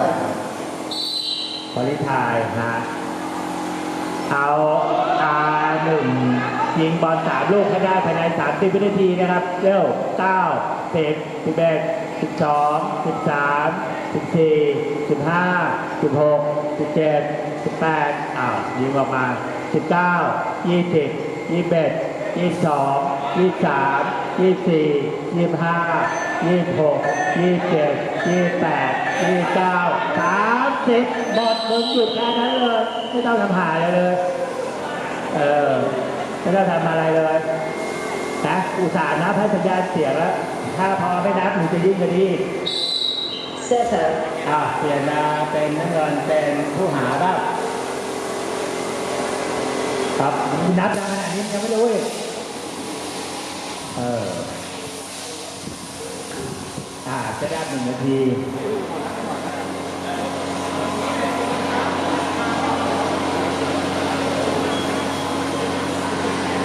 one. บริทายฮะเอาอาหนึ่งยิงบอลสามลูกให้ได้ภายในสามสิบวินาทีนะครับ เร็วเก้าสิบสิบเอ็ดสิบสองสิบสามสิบสี่สิบห้าสิบหกสิบเจ็ดสิบแปดอ้าวยิงออกมาสิบเก้ายี่สิบยี่สิบเอ็ดยี่สิบสองยี่สิบสามยี่สิบสี่ยี่สิบห้า ยี่สิบหกยี่สิบเจ็ดยี่สิบแปดยี่สิบเก้าสามสิบหมดมึงหยุดแค่นั้นเลย ไม่ต้องทำหาอะไรเลย เออ ไม่ต้องทำอะไรเลยนะอุตส่าห์นับให้สัญญาณเสียงแล้ว ถ้าพอไม่นับหนูจะยิ่งกว่านี้อีก Set up. อ่าเปลี่ยนมาเป็นน้ำเงินเป็นผู้หาบ้างครับนับดังขนาดนี้ยังไม่รู้อีกเอออ่า จะได้หนึ่งนาที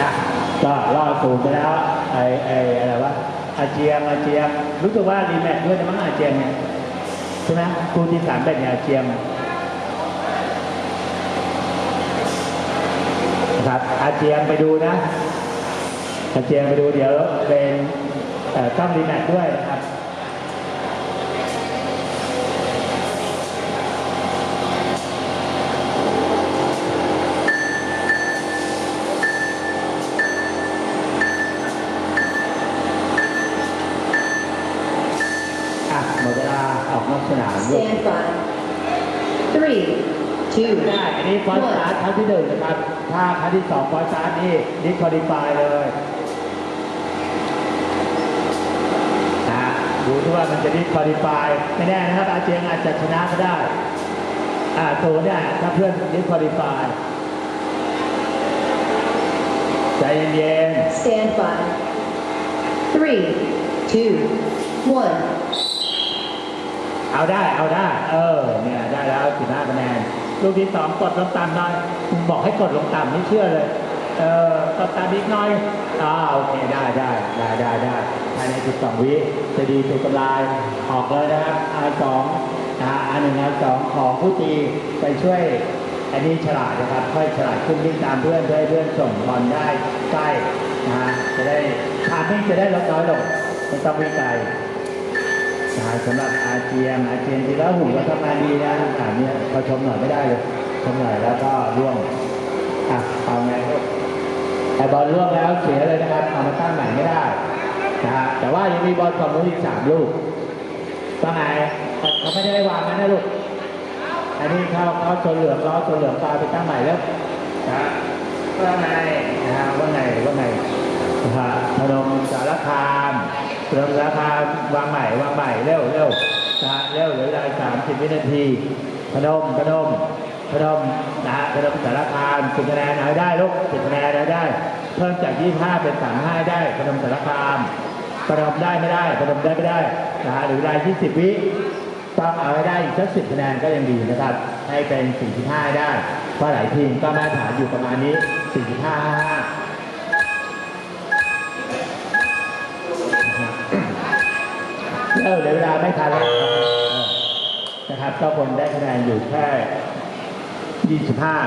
อะก็ล่อสูงไปแล้วไอไออะไรวะอาเจียงอาเจียงรู้สึกว่ารีแมทด้วยนะมั้งอาเจียงเนี่ยใช่ไหมครูที่สามเป็นเนี่ยอาเจียงนะครับอาเจียงไปดูนะอาเจียงไปดูเดี๋ยวเป็นต้องรีแมทด้วยนะครับ อะหมดเวลา ออกนอกสนามด้วย Stand by. Three, two, ได้อันนี้ฟอนต์สตาร์ท one. ครั้งที่หนึ่งนะครับ ถ้าครั้งที่สองฟอนต์สตาร์ทนี่ดิสคอลิฟายเลยนะดูที่ว่ามันจะดิสคอลิฟายไม่แน่นะครับ อาเจียงอาจจะชนะก็ได้อ่าตัวเนี่ยถ้าเพื่อนดิสคอลิฟายใจเย็น Stand by. Three, two, one. เอาได้เอาได้ เออเนี่ยได้แล้วสิบห้าคะแนนลูกที่สองกดลงต่ำหน่อยคุณบอกให้กดลงต่ำไม่เชื่อเลย เออกดต่ำอีกหน่อยอ่าโอเคได้ได้ได้ได้ได้ภายในสิบสองวิจะดีสุดกำลายออกเลยนะครับอาสองนะฮะอาหนึ่งอาสองของผู้ตีไปช่วย อันนี้ฉลาดนะครับ ค่อยฉลาดขึ้นวิ่งตามเพื่อนเพื่อเพื่อนส่งบอลได้ใกล้นะฮะจะได้ทามมิ่งจะได้ลดน้อยลงไม่ต้องวิ่งไกล สำหรับอาเจียนอาเจียนทีแล้วหุ่นก็ทำงานดีนะอ่านเนี่ยพอชมหน่อยไม่ได้เลยชมหน่อยแล้วก็ร่วงอะเอาไงลูกไอบอลร่วงแล้วเสียเลยนะครับเอามาตั้งใหม่ไม่ได้นะฮะแต่ว่ายังมีบอลฝั่งนู้นอีกสามลูกว่าไงเขาไม่ได้วางนะนะลูกอันนี้เขาเขาชนเหลืองล้อชนเหลืองปลาไปตั้งใหม่แล้วนะฮะว่าไงนะฮะว่าไงว่าไงนะฮะพนมสารคาม พนมสารคาวางใหม่วางใหม่เร็วเร็วนะฮะเร็วเหลือเวลาสามสิบวินาทีพนมพนมพนมนะฮะพนมสารคามสิบคะแนนเอาได้ลูกสิบคะแนนเอาได้ เพิ่มจากยี่ห้าเป็นสามห้าได้พนมสารคามพนมได้ไม่ได้พนมได้ไม่ได้นะฮะหรือเวลายี่สิบวิต้องเอาให้ได้อีกสักสิบคะแนนก็ยังดีนะครับ ให้เป็นสี่สิบห้าได้เพราะหลายทีมก็มาตรฐานอยู่ประมาณนี้สี่สิบห้าห้า เออเดี๋ยวเวลาไม่ทันแล้วนะครับก็คนได้คะแนนอยู่แค่ 25